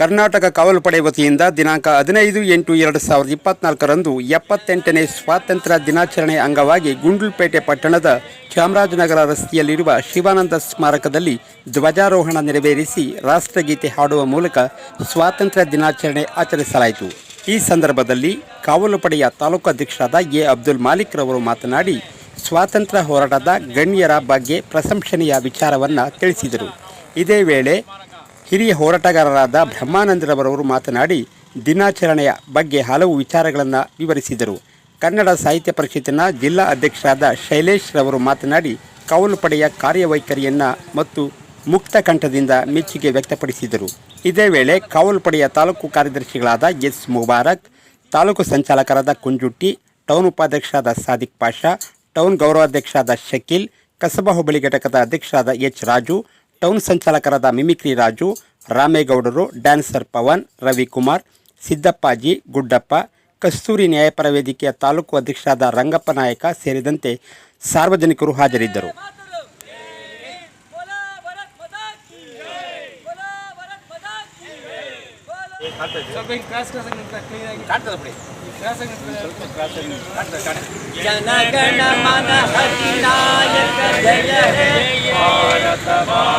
ಕರ್ನಾಟಕ ಕಾವಲು ಪಡೆ ವತಿಯಿಂದ ದಿನಾಂಕ ಹದಿನೈದು ಎಂಟು ಎರಡು ಸಾವಿರದ ಇಪ್ಪತ್ನಾಲ್ಕರಂದು ಎಪ್ಪತ್ತೆಂಟನೇ ಸ್ವಾತಂತ್ರ್ಯ ದಿನಾಚರಣೆ ಅಂಗವಾಗಿ ಗುಂಡ್ಲುಪೇಟೆ ಪಟ್ಟಣದ ಚಾಮರಾಜನಗರ ರಸ್ತೆಯಲ್ಲಿರುವ ಶಿವಾನಂದ ಸ್ಮಾರಕದಲ್ಲಿ ಧ್ವಜಾರೋಹಣ ನೆರವೇರಿಸಿ ರಾಷ್ಟ್ರಗೀತೆ ಹಾಡುವ ಮೂಲಕ ಸ್ವಾತಂತ್ರ್ಯ ದಿನಾಚರಣೆ ಆಚರಿಸಲಾಯಿತು. ಈ ಸಂದರ್ಭದಲ್ಲಿ ಕಾವಲು ಪಡೆಯ ತಾಲೂಕು ಅಧ್ಯಕ್ಷರಾದ ಎ. ಅಬ್ದುಲ್ ಮಾಲಿಕ್ ರವರು ಮಾತನಾಡಿ, ಸ್ವಾತಂತ್ರ್ಯ ಹೋರಾಟದ ಗಣ್ಯರ ಬಗ್ಗೆ ಪ್ರಶಂಸನೀಯ ವಿಚಾರವನ್ನು ತಿಳಿಸಿದರು. ಇದೇ ವೇಳೆ ಹಿರಿಯ ಹೋರಾಟಗಾರರಾದ ಬ್ರಹ್ಮಾನಂದರವರವರು ಮಾತನಾಡಿ, ದಿನಾಚರಣೆಯ ಬಗ್ಗೆ ಹಲವು ವಿಚಾರಗಳನ್ನು ವಿವರಿಸಿದರು. ಕನ್ನಡ ಸಾಹಿತ್ಯ ಪರಿಷತ್ತಿನ ಜಿಲ್ಲಾ ಅಧ್ಯಕ್ಷರಾದ ಶೈಲೇಶ್ ರವರು ಮಾತನಾಡಿ ಕವಲು ಪಡೆಯ ಕಾರ್ಯವೈಖರಿಯನ್ನು ಮತ್ತು ಮುಕ್ತ ಕಂಠದಿಂದ ಮೆಚ್ಚುಗೆ ವ್ಯಕ್ತಪಡಿಸಿದರು. ಇದೇ ವೇಳೆ ಕಾವಲು ಪಡೆಯ ತಾಲೂಕು ಕಾರ್ಯದರ್ಶಿಗಳಾದ ಎಸ್ ಮುಬಾರಕ್, ತಾಲೂಕು ಸಂಚಾಲಕರಾದ ಕುಂಜುಟ್ಟಿ, ಟೌನ್ ಉಪಾಧ್ಯಕ್ಷರಾದ ಸಾದಿಕ್ ಪಾಷಾ, ಟೌನ್ ಗೌರವಾಧ್ಯಕ್ಷರಾದ ಶಕೀಲ್, ಕಸಬಾ ಹೋಬಳಿ ಘಟಕದ ಅಧ್ಯಕ್ಷರಾದ ಎಚ್ ರಾಜು ಟೌನ್ ಸಂಚಾಲಕರಾದ ಮಿಮಿಕ್ರಿ ರಾಜು ರಾಮೇಗೌಡರು ಡ್ಯಾನ್ಸರ್ ಪವನ್ ರವಿಕುಮಾರ್ ಸಿದ್ದಪ್ಪಾಜಿ ಗುಡ್ಡಪ್ಪ ಕಸ್ತೂರಿ ನ್ಯಾಯಪರ ವೇದಿಕೆಯ ತಾಲೂಕು ಅಧ್ಯಕ್ಷರಾದ ರಂಗಪ್ಪ ನಾಯಕ ಸೇರಿದಂತೆ ಸಾರ್ವಜನಿಕರು ಹಾಜರಿದ್ದರು बोला भारत माता की बोला भारत माता की बोला ಸ್ವಲ್ಪ ಹಿಂಗೆ ಕ್ರಾಸ್ ಕ್ರಾಸ್ ಆಗಿ ನಿಂತ್ರೆ ಕ್ಲೀನ್ ಆಗಿ ಕಾಣ್ತದೆ ಬಿಡಿ ಕ್ರಾಸ್ ಆಗಿ ನಿಂತ್ರೆ जनगण मन अधिनायक जय हे गुजरात मराठा द्राविड हिंद हिमाचल यमुना गंगा जगत तरंगा तब शुभ नामे जाहे तब सुभाषि समागे जाहे तब जय गाथा जनगण मंगलदायक जय भारत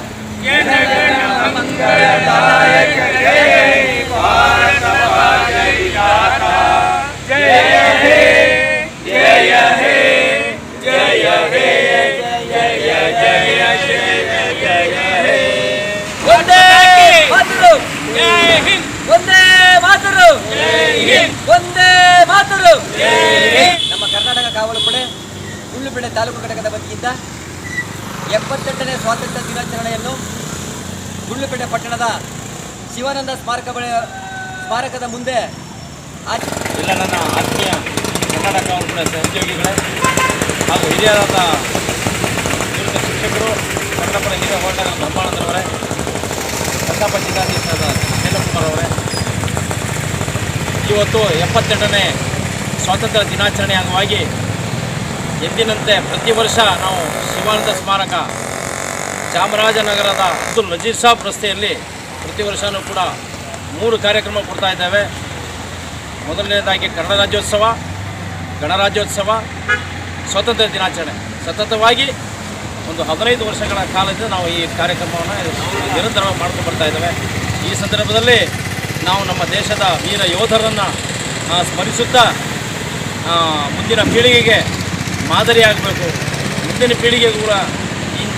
ಒಂದೇ ಮಾತರು ನಮ್ಮ ಕರ್ನಾಟಕ ಕಾವಲು ಪಡೆ ಹುಲ್ಲುಬೆಳೆ ತಾಲೂಕು ಘಟಕದ ವತಿಯಿಂದ ಎಪ್ಪತ್ತೆಂಟನೇ ಸ್ವಾತಂತ್ರ್ಯ ದಿನಾಚರಣೆಯನ್ನು ಗುಳ್ಳುಪೇಟೆ ಪಟ್ಟಣದ ಶಿವಾನಂದ ಸ್ಮಾರಕ ಸ್ಮಾರಕದ ಮುಂದೆ ಎಲ್ಲ ನನ್ನ ಆತ್ಮೀಯ ಕಾಂಗ್ರೆಸ್ ಸಹೋದ್ಯೋಗಿಗಳೇ ಹಾಗೂ ಹಿರಿಯರಾದ ನಿವೃತ್ತ ಶಿಕ್ಷಕರು, ಕನ್ನಡಪುರ ಹಿರಿಯ ಹೋಟೆಲ್ ಬ್ರಹ್ಮಾನಂದರವರೇ ಕಸಾಪ ಜಿಲ್ಲಾಧೀಶರಾದ ಶೈಲಕುಮಾರ್ ಅವರೇ ಇವತ್ತು ಎಪ್ಪತ್ತೆಂಟನೇ ಸ್ವಾತಂತ್ರ್ಯ ದಿನಾಚರಣೆ ಅಂಗವಾಗಿ ಎಂದಿನಂತೆ ಪ್ರತಿ ವರ್ಷ ನಾವು ಶಿವಾನಂದ ಸ್ಮಾರಕ ಚಾಮರಾಜನಗರದ ಅಬ್ದುಲ್ ನಜೀರ್ ಸಾಬ್ ರಸ್ತೆಯಲ್ಲಿ ಪ್ರತಿ ವರ್ಷವೂ ಕೂಡ ಮೂರು ಕಾರ್ಯಕ್ರಮ ಕೊಡ್ತಾ ಇದ್ದೇವೆ. ಮೊದಲನೇದಾಗಿ ಕನ್ನಡ ರಾಜ್ಯೋತ್ಸವ ಗಣರಾಜ್ಯೋತ್ಸವ ಸ್ವಾತಂತ್ರ್ಯ ದಿನಾಚರಣೆ. ಸತತವಾಗಿ ಒಂದು ಹದಿನೈದು ವರ್ಷಗಳ ಕಾಲದಿಂದ ನಾವು ಈ ಕಾರ್ಯಕ್ರಮವನ್ನು ನಿರಂತರವಾಗಿ ಮಾಡ್ಕೊಂಡು ಬರ್ತಾ ಇದ್ದೇವೆ. ಈ ಸಂದರ್ಭದಲ್ಲಿ ನಾವು ನಮ್ಮ ದೇಶದ ವೀರ ಯೋಧರನ್ನು ಸ್ಮರಿಸುತ್ತಾ ಮುಂದಿನ ಪೀಳಿಗೆಗೆ ಮಾದರಿಯಾಗಬೇಕು. ಮುಂದಿನ ಪೀಳಿಗೆಗೂ ಕೂಡ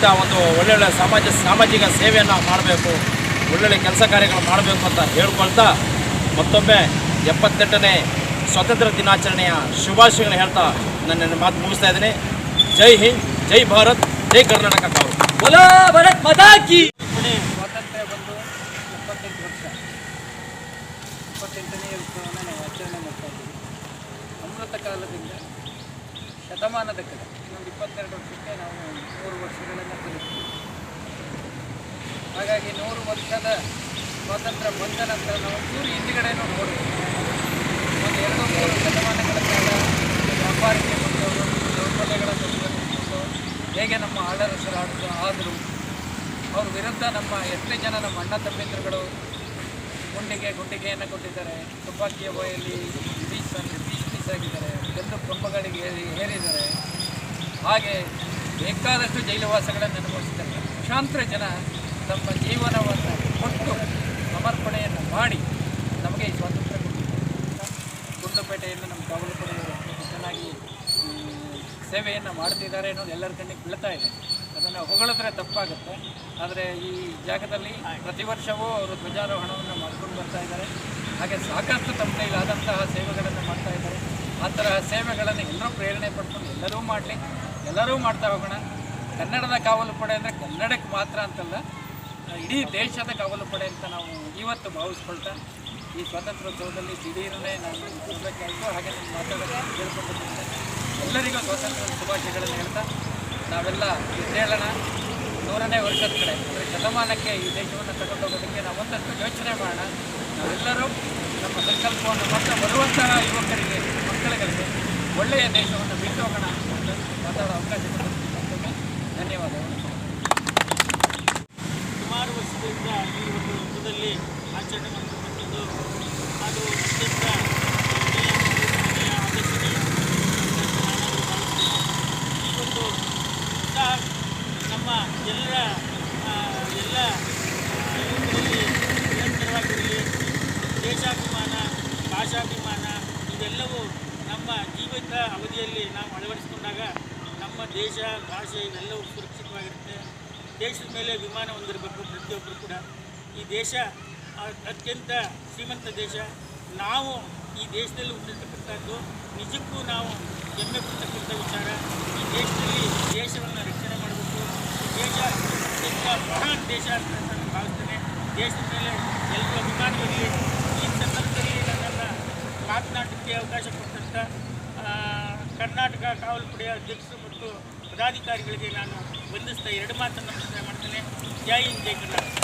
ಇಂಥ ಒಂದು ಒಳ್ಳೊಳ್ಳೆ ಸಮಾಜ ಸಾಮಾಜಿಕ ಸೇವೆಯನ್ನು ಮಾಡಬೇಕು ಒಳ್ಳೊಳ್ಳೆ ಕೆಲಸ ಕಾರ್ಯಗಳು ಮಾಡಬೇಕು ಅಂತ ಹೇಳ್ಕೊಳ್ತಾ ಮತ್ತೊಮ್ಮೆ ಎಪ್ಪತ್ತೆಂಟನೇ ಸ್ವಾತಂತ್ರ್ಯ ದಿನಾಚರಣೆಯ ಶುಭಾಶಯಗಳನ್ನು ಹೇಳ್ತಾ ನನ್ನ ಮಾತು ಮುಗಿಸ್ತಾ ಇದ್ದೀನಿ. ಜೈ ಹಿಂದ್ ಜೈ ಭಾರತ್ ಜೈ ಕರ್ನಾಟಕ ಸ್ವಾತಂತ್ರ್ಯ ಬಂದು ಅಮೃತ ಕಾಲದಿಂದ ಶತಮಾನದ ಕಡೆ. ಇನ್ನೊಂದು ಇಪ್ಪತ್ತೆರಡು ವರ್ಷಕ್ಕೆ ನಾವು ನೂರು ವರ್ಷಗಳನ್ನು ಕಲಿತೀವಿ. ಹಾಗಾಗಿ ನೂರು ವರ್ಷದ ಸ್ವಾತಂತ್ರ್ಯ ಬಂದ ನಂತರ ನಾವು ಚೂರು ಹಿಂದುಗಡೆನೂ ನೋಡಬೇಕು ಒಂದು ಎರಡು ಮೂರು ಶತಮಾನಗಳ ಕಾಲ ವ್ಯಾಪಾರಕ್ಕೆ ಬಂದವರು, ದೌರ್ಬಲ್ಯಗಳ ಹೇಗೆ ನಮ್ಮ ಆಳರ ಆಡಿದ್ರು ಆದರೂ, ಅವ್ರ ವಿರುದ್ಧ ನಮ್ಮ ಎಷ್ಟೇ ಜನ, ನಮ್ಮ ಅಣ್ಣ ತಮ್ಮಿಂದ್ರುಗಳು ಗುಂಡಿಗೆ ಗುಂಡಿಗೆಯನ್ನು ಕೊಟ್ಟಿದ್ದಾರೆ. ತುಪಾಕಿಯ ಬಾಯಲ್ಲಿ ಪೀಸ್ ಪೀಸ್ ಪೀಸ್ ಆಗಿದ್ದಾರೆ ಎಲ್ಲರೂ ಕಂಬಗಳಿಗೆ ಏರಿದ್ದಾರೆ ಹಾಗೆ ಬೇಕಾದಷ್ಟು ಜೈಲುವಾಸಗಳನ್ನು ಅನುಭವಿಸಿದ್ದಾರೆ. ಲಕ್ಷಾಂತರ ಜನ ತಮ್ಮ ಜೀವನವನ್ನು ಕೊಟ್ಟು ಸಮರ್ಪಣೆಯನ್ನು ಮಾಡಿ ನಮಗೆ ಸ್ವಾತಂತ್ರ್ಯ ಕೊಟ್ಟಿದ್ದಾರೆ. ಗುಂಡ್ಲುಪೇಟೆಯಲ್ಲಿ ನಮ್ಮ ಕಾವಲು ಚೆನ್ನಾಗಿ ಸೇವೆಯನ್ನು ಮಾಡ್ತಿದ್ದಾರೆ ಅನ್ನೋದು ಎಲ್ಲರ ಕಣ್ಣಿಗೆ ಬೀಳ್ತಾ ಇದೆ. ಅದನ್ನು ಹೊಗಳಿದ್ರೆ ತಪ್ಪಾಗುತ್ತೆ. ಆದರೆ ಈ ಜಾಗದಲ್ಲಿ ಪ್ರತಿ ವರ್ಷವೂ ಅವರು ಧ್ವಜಾರೋಹಣವನ್ನು ಮಾಡ್ಕೊಂಡು ಬರ್ತಾ ಇದ್ದಾರೆ. ಹಾಗೆ ಸಾಕಷ್ಟು ತಮ್ಮ ಕೈಲಾದಂತಹ ಸೇವೆಗಳನ್ನು ಮಾಡ್ತಾ ಇದ್ದಾರೆ. ಆ ತರಹ ಸೇವೆಗಳನ್ನು ಎಲ್ಲರೂ ಪ್ರೇರಣೆ ಪಡ್ಕೊಂಡು ಎಲ್ಲರೂ ಮಾಡಲಿ. ಎಲ್ಲರೂ ಮಾಡ್ತಾ ಹೋಗೋಣ ಕನ್ನಡದ ಕಾವಲು ಪಡೆ ಅಂದರೆ ಕನ್ನಡಕ್ಕೆ ಮಾತ್ರ ಅಂತಲ್ಲ. ಇಡೀ ದೇಶದ ಕಾವಲು ಪಡೆ ಅಂತ ನಾವು ಇವತ್ತು ಭಾವಿಸ್ಕೊಳ್ತಾ, ಈ ಸ್ವಾತಂತ್ರ್ಯೋತ್ಸವದಲ್ಲಿ ದಿಢೀರನೇ ನಾನು ಇರಬೇಕಾಯಿತು ಹಾಗೆ ನಾನು ಮಾತಾಡೋದಕ್ಕೆ ಎಲ್ಲರಿಗೂ ಸ್ವಾತಂತ್ರ್ಯ ಶುಭಾಶಯಗಳನ್ನು ಹೇಳ್ತಾ, ನಾವೆಲ್ಲ ಹೇಳೋಣ ನೂರನೇ ವರ್ಷದ ಕಡೆ, ಅಂದರೆ ಶತಮಾನಕ್ಕೆ ಈ ದೇಶವನ್ನು ತಗೊಂಡೋಗೋದಕ್ಕೆ ನಾವು ಒಂದಷ್ಟು ಯೋಚನೆ ಮಾಡೋಣ. ನಾವೆಲ್ಲರೂ ನಮ್ಮ ಸಂಕಲ್ಪವನ್ನು ಮಾತ್ರ ಬರುವಂತಹ ಯುವಕರಿಗೆ ಮಕ್ಕಳುಗಳಿಗೆ ಒಳ್ಳೆಯ ದೇಶವನ್ನು ಬಿಟ್ಟು ಹೋಗೋಣ ಮಾತಾಡೋ ಅವಕಾಶ ಧನ್ಯವಾದಗಳು ಸುಮಾರು ವರ್ಷದಿಂದ ಈ ಒಂದು ಹಬ್ಬದಲ್ಲಿ ಆಚರಣೆ ಮಾಡ್ಕೊಂಡು ಅದು ಅತ್ಯಂತ. ಈ ಒಂದು ನಮ್ಮ ಎಲ್ಲ ಎಲ್ಲ ಯುವಕರಲ್ಲಿ ನಿರಂತರವಾಗಿರಲಿ ದೇಶಾಭಿಮಾನ, ಭಾಷಾಭಿಮಾನ, ಇವೆಲ್ಲವೂ ನಮ್ಮ ಜೀವಿತ ಅವಧಿಯಲ್ಲಿ ನಾವು ಅಳವಡಿಸಿಕೊಂಡಾಗ ನಮ್ಮ ದೇಶ, ಭಾಷೆ ಇವೆಲ್ಲವೂ ಸುರಕ್ಷಿತವಾಗಿರುತ್ತೆ. ದೇಶದ ಮೇಲೆ ವಿಮಾನ ಹೊಂದಿರಬೇಕು ಪ್ರತಿಯೊಬ್ಬರು ಕೂಡ. ಈ ದೇಶ ಅತ್ಯಂತ ಶ್ರೀಮಂತ ದೇಶ. ನಾವು ಈ ದೇಶದಲ್ಲಿ ಹುಟ್ಟಿರ್ತಕ್ಕಂಥದ್ದು ನಿಜಕ್ಕೂ ನಾವು ಹೆಮ್ಮೆ ಪಡ್ತಕ್ಕಂಥ ವಿಚಾರ. ಈ ದೇಶದಲ್ಲಿ ದೇಶವನ್ನು ರಕ್ಷಣೆ ಮಾಡಬೇಕು. ದೇಶ ಅತ್ಯಂತ ಮಹಾನ್ ದೇಶ ಅಂತ ನಾನು ಭಾವಿಸ್ತೇನೆ. ದೇಶದ ಮೇಲೆ ಎಲ್ಲರೂ ಅಭಿಮಾನವಿರಲಿ ಮಾತನಾಡಲಿಕ್ಕೆ ಅವಕಾಶ ಕೊಟ್ಟಂಥ ಕರ್ನಾಟಕ ಕಾವಲು ಪಡೆಯ ಅಧ್ಯಕ್ಷರು ಮತ್ತು ಪದಾಧಿಕಾರಿಗಳಿಗೆ ನಾನು ವಂದಿಸ್ತಾ ಎರಡು ಮಾತನ್ನು ಮಾಡ್ತೇನೆ. ಜೈ ಹಿಂದ್, ಜೈ ಕರ್ನಾಟಕ.